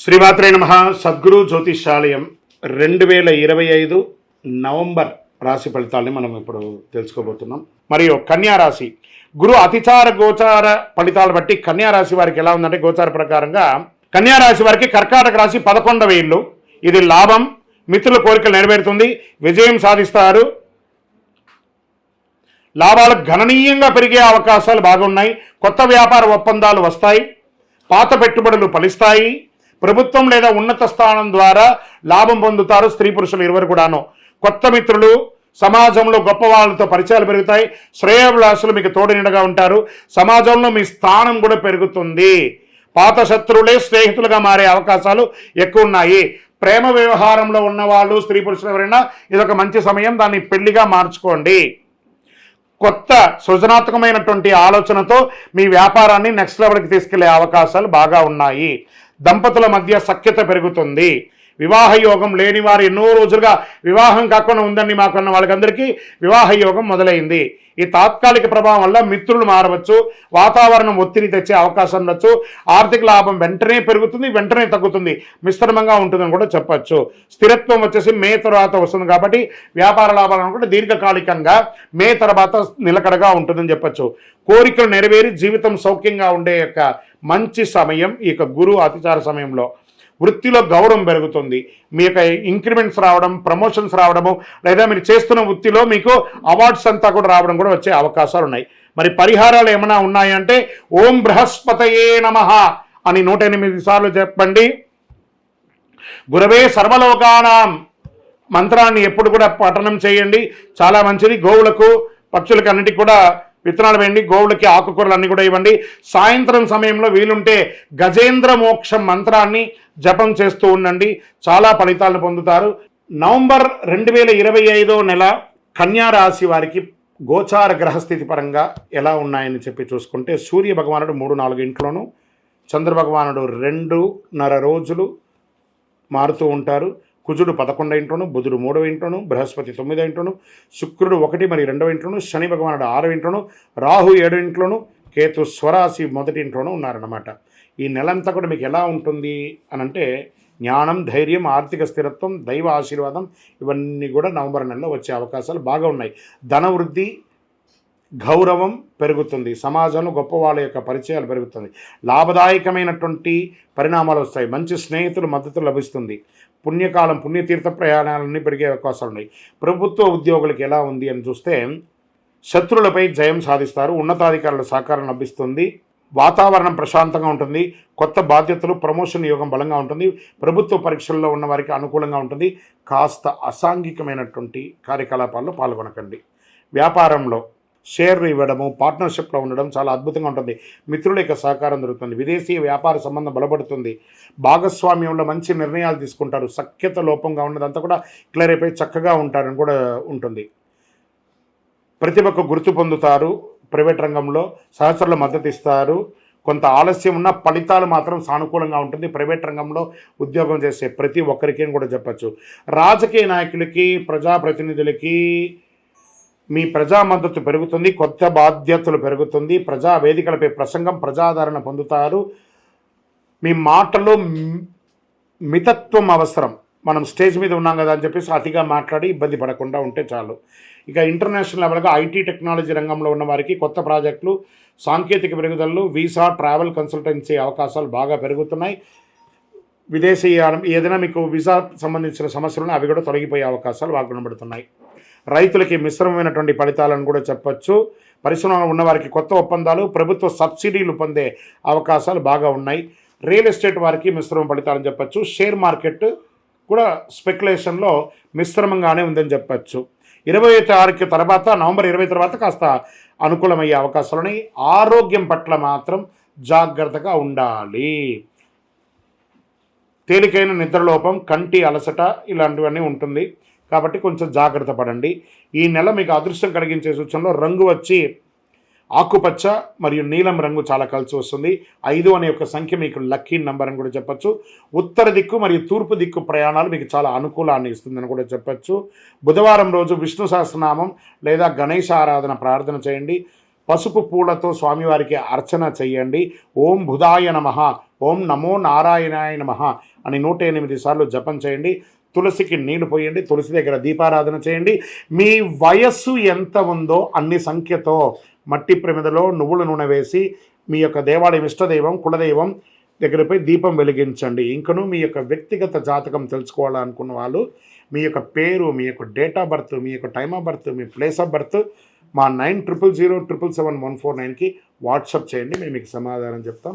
శ్రీమాత్రే నమ. సద్గురు జ్యోతిషాలయం రెండు వేల ఇరవై ఐదు నవంబర్ రాశి ఫలితాలని మనం ఇప్పుడు తెలుసుకోబోతున్నాం. మరియు కన్యా రాశి. గురు అతిచార గోచార ఫలితాలు బట్టి కన్యా రాశి వారికి ఎలా ఉందంటే గోచార ప్రకారంగా కన్యా రాశి వారికి కర్కాటక రాశి పదకొండవ ఇల్లు. ఇది లాభం మిత్రుల కోరికలు నెరవేరుతుంది విజయం సాధిస్తారు. లాభాలు గణనీయంగా పెరిగే అవకాశాలు బాగున్నాయి కొత్త వ్యాపార ఒప్పందాలు వస్తాయి పాత పెట్టుబడులు ఫలిస్తాయి. ప్రభుత్వం లేదా ఉన్నత స్థానం ద్వారా లాభం పొందుతారు స్త్రీ పురుషులు ఇరువురు కూడాను. కొత్త మిత్రులు సమాజంలో గొప్ప వాళ్ళతో పరిచయాలు పెరుగుతాయి. శ్రేయభిలాషులు మీకు తోడునిడగా ఉంటారు. సమాజంలో మీ స్థానం కూడా పెరుగుతుంది. పాత శత్రువులే స్నేహితులుగా మారే అవకాశాలు ఎక్కువ ఉన్నాయి. ప్రేమ వ్యవహారంలో ఉన్నవాళ్ళు స్త్రీ పురుషులు ఎవరైనా ఇదొక మంచి సమయం. దాన్ని పెళ్ళిగా మార్చుకోండి. కొత్త సృజనాత్మకమైనటువంటి ఆలోచనతో మీ వ్యాపారాన్ని నెక్స్ట్ లెవెల్కి తీసుకెళ్ళే అవకాశాలు బాగా ఉన్నాయి. దంపతుల మధ్య సఖ్యత పెరుగుతుంది. వివాహ యోగం లేని వారు ఎన్నో రోజులుగా వివాహం కాకుండా ఉందని మాకున్న వాళ్ళకందరికీ. వివాహ యోగం మొదలైంది. ఈ తాత్కాలిక ప్రభావం వల్ల మిత్రులు మారవచ్చు వాతావరణం ఒత్తిడి తెచ్చే అవకాశం ఉండొచ్చు ఆర్థిక లాభం వెంటనే పెరుగుతుంది వెంటనే తగ్గుతుంది. మిశ్రమంగా ఉంటుందని కూడా చెప్పచ్చు. స్థిరత్వం వచ్చేసి మే తర్వాత వస్తుంది కాబట్టి వ్యాపార లాభాలను కూడా దీర్ఘకాలికంగా మే తర్వాత నిలకడగా ఉంటుందని చెప్పచ్చు. కోరికలు నెరవేరి జీవితం సౌఖ్యంగా ఉండే యొక్క మంచి సమయం ఈ యొక్క గురు అతిచార సమయంలో. వృత్తిలో గౌరవం పెరుగుతుంది. మీ యొక్క ఇంక్రిమెంట్స్ రావడం ప్రమోషన్స్ రావడము లేదా మీరు చేస్తున్న వృత్తిలో మీకు అవార్డ్స్ అంతా కూడా రావడం కూడా వచ్చే అవకాశాలు ఉన్నాయి. మరి పరిహారాలు ఏమైనా ఉన్నాయంటే ఓం బృహస్పతయే నమ అని నూట ఎనిమిది సార్లు చెప్పండి. గురవే సర్వలోకానాం మంత్రాన్ని ఎప్పుడు కూడా పఠనం చేయండి. చాలా మంచిది. గోవులకు పక్షులకు అన్నిటికీ కూడా విత్తనాలు వేయండి గోవులకి ఆకుకూరలు అన్నీ కూడా ఇవ్వండి. సాయంత్రం సమయంలో వీలుంటే గజేంద్ర మోక్షం మంత్రాన్ని జపం చేస్తూ ఉండండి. చాలా ఫలితాలను పొందుతారు. నవంబర్ రెండు వేల ఇరవై ఐదో నెల కన్యారాశి వారికి గోచార గ్రహస్థితి పరంగా ఎలా ఉన్నాయని చెప్పి చూసుకుంటే సూర్య భగవానుడు మూడు నాలుగు ఇంట్లోనూ చంద్ర భగవానుడు రెండున్నర రోజులు మారుతూ ఉంటారు. కుజుడు పదకొండో ఇంట్లోను బుధుడు మూడవ ఇంట్లోను బృహస్పతి తొమ్మిదో ఇంట్లోను శుక్రుడు ఒకటి మరి రెండవ ఇంట్లోను శని భగవానుడు ఆరవ ఇంట్లోను రాహు ఏడో ఇంట్లోను కేతు స్వరాశి మొదటి ఇంట్లోనూ ఉన్నారన్నమాట. ఈ నెలంతా కూడా మీకు ఎలా ఉంటుంది అని అంటే జ్ఞానం ధైర్యం ఆర్థిక స్థిరత్వం దైవ ఆశీర్వాదం ఇవన్నీ కూడా నవంబర్ నెలలో వచ్చే అవకాశాలు బాగా ఉన్నాయి. ధనవృద్ధి గౌరవం పెరుగుతుంది. సమాజంలో గొప్ప వాళ్ళ యొక్క పరిచయాలు పెరుగుతుంది. లాభదాయకమైనటువంటి పరిణామాలు వస్తాయి. మంచి స్నేహితులు మద్దతు లభిస్తుంది. పుణ్యకాలం పుణ్యతీర్థ ప్రయాణాలన్నీ పెరిగే అవకాశాలు ఉన్నాయి. ప్రభుత్వ ఉద్యోగులకు ఎలా ఉంది అని చూస్తే శత్రులపై జయం సాధిస్తారు. ఉన్నతాధికారుల సహకారం లభిస్తుంది. వాతావరణం ప్రశాంతంగా ఉంటుంది. కొత్త బాధ్యతలు ప్రమోషన్ యోగం బలంగా ఉంటుంది. ప్రభుత్వ పరీక్షల్లో ఉన్న వారికి అనుకూలంగా ఉంటుంది. కాస్త అసాంఘికమైనటువంటి కార్యకలాపాల్లో పాల్గొనకండి. వ్యాపారంలో షేర్లు ఇవ్వడము పార్ట్నర్షిప్లో ఉండడం చాలా అద్భుతంగా ఉంటుంది. మిత్రుల యొక్క సహకారం దొరుకుతుంది. విదేశీ వ్యాపార సంబంధం బలపడుతుంది. భాగస్వామ్యంలో మంచి నిర్ణయాలు తీసుకుంటారు. సఖ్యత లోపంగా ఉన్నదంతా కూడా క్లియర్ అయిపోయి చక్కగా ఉంటారని కూడా ఉంటుంది. ప్రతిభకు గుర్తు పొందుతారు. ప్రైవేట్ రంగంలో సహచరులు మద్దతు ఇస్తారు. కొంత ఆలస్యం ఉన్న ఫలితాలు మాత్రం సానుకూలంగా ఉంటుంది. ప్రైవేట్ రంగంలో ఉద్యోగం చేసే ప్రతి ఒక్కరికి అని కూడా చెప్పచ్చు. రాజకీయ నాయకులకి ప్రజాప్రతినిధులకి మీ ప్రజా మద్దతు పెరుగుతుంది కొత్త బాధ్యతలు పెరుగుతుంది ప్రజా వేదికలపై ప్రసంగం ప్రజాదరణ పొందుతారు. మీ మాటలో మితత్వం అవసరం. మనం స్టేజ్ మీద ఉన్నాం కదా అని చెప్పేసి అతిగా మాట్లాడి ఇబ్బంది పడకుండా ఉంటే చాలు. ఇక ఇంటర్నేషనల్ లెవెల్గా ఐటీ టెక్నాలజీ రంగంలో ఉన్న వారికి కొత్త ప్రాజెక్టులు సాంకేతిక పెరుగుదలలు వీసా ట్రావెల్ కన్సల్టెన్సీ అవకాశాలు బాగా పెరుగుతున్నాయి. విదేశీ ఏదైనా మీకు వీసా సంబంధించిన సమస్యలు అవి కూడా తొలగిపోయే అవకాశాలు బాగా కనబడుతున్నాయి రైతులకి మిశ్రమమైనటువంటి ఫలితాలను కూడా చెప్పచ్చు. పరిశ్రమలో ఉన్నవారికి కొత్త ఒప్పందాలు ప్రభుత్వ సబ్సిడీలు పొందే అవకాశాలు బాగా ఉన్నాయి. రియల్ ఎస్టేట్ వారికి మిశ్రమ ఫలితాలని చెప్పచ్చు. షేర్ మార్కెట్ కూడా స్పెక్యులేషన్లో మిశ్రమంగానే ఉందని చెప్పచ్చు. ఇరవై తారీఖు తర్వాత నవంబర్ ఇరవై తర్వాత కాస్త అనుకూలమయ్యే అవకాశాలు ఉన్నాయి. ఆరోగ్యం పట్ల మాత్రం జాగ్రత్తగా ఉండాలి. తేలికైన నిద్రలోపం కంటి అలసట ఇలాంటివన్నీ ఉంటుంది. కాబట్టి కొంచెం జాగ్రత్త పడండి. ఈ నెల మీకు అదృష్టం కలిగించే సూచనలో రంగు వచ్చి ఆకుపచ్చ మరియు నీలం రంగు చాలా కలిసి వస్తుంది. ఐదు అనే ఒక సంఖ్య మీకు లక్కీ నంబర్ అని కూడా చెప్పొచ్చు. ఉత్తర దిక్కు మరియు తూర్పు దిక్కు ప్రయాణాలు మీకు చాలా అనుకూలాన్ని ఇస్తుందని కూడా చెప్పచ్చు. బుధవారం రోజు విష్ణు సహస్రనామం లేదా గణేష ఆరాధన ప్రార్థన చేయండి. పసుపు పూలతో స్వామివారికి అర్చన చేయండి. ఓం బుధాయ నమ ఓం నమో నారాయణాయ నమ అని నూట ఎనిమిది సార్లు జపం చేయండి. తులసికి నీళ్ళు పోయండి తులసి దగ్గర దీపారాధన చేయండి. మీ వయస్సు ఎంత ఉందో అన్ని సంఖ్యతో మట్టి ప్రమిదలో నువ్వుల నూనె వేసి మీ యొక్క దేవాలయం ఇష్టదైవం కులదైవం దగ్గర పోయి దీపం వెలిగించండి. ఇంకను మీ యొక్క వ్యక్తిగత జాతకం తెలుసుకోవాలనుకున్న వాళ్ళు మీ యొక్క పేరు మీ యొక్క డేట్ ఆఫ్ బర్త్ మీ యొక్క టైమ్ ఆఫ్ బర్త్ మీ ప్లేస్ ఆఫ్ బర్త్ మా nine triple zero triple seven one four నైన్కి వాట్సప్ చేయండి మేము మీకు సమాధానం చెప్తాం.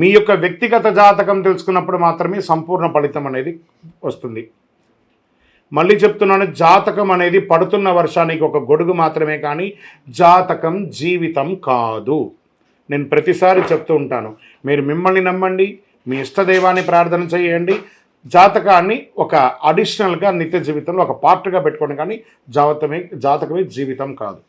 మీ యొక్క వ్యక్తిగత జాతకం తెలుసుకున్నప్పుడు మాత్రమే సంపూర్ణ ఫలితం అనేది వస్తుంది. మళ్ళీ చెప్తున్నాను జాతకం అనేది పడుతున్న వర్షానికి ఒక గొడుగు మాత్రమే కానీ జాతకం జీవితం కాదు. నేను ప్రతిసారి చెప్తూ ఉంటాను మీరు మిమ్మల్ని నమ్మండి మీ ఇష్టదైవాన్ని ప్రార్థన చేయండి. జాతకాన్ని ఒక అడిషనల్గా నిత్య జీవితంలో ఒక పార్ట్గా పెట్టుకోండి కానీ జాతకమే జాతకమే జీవితం కాదు.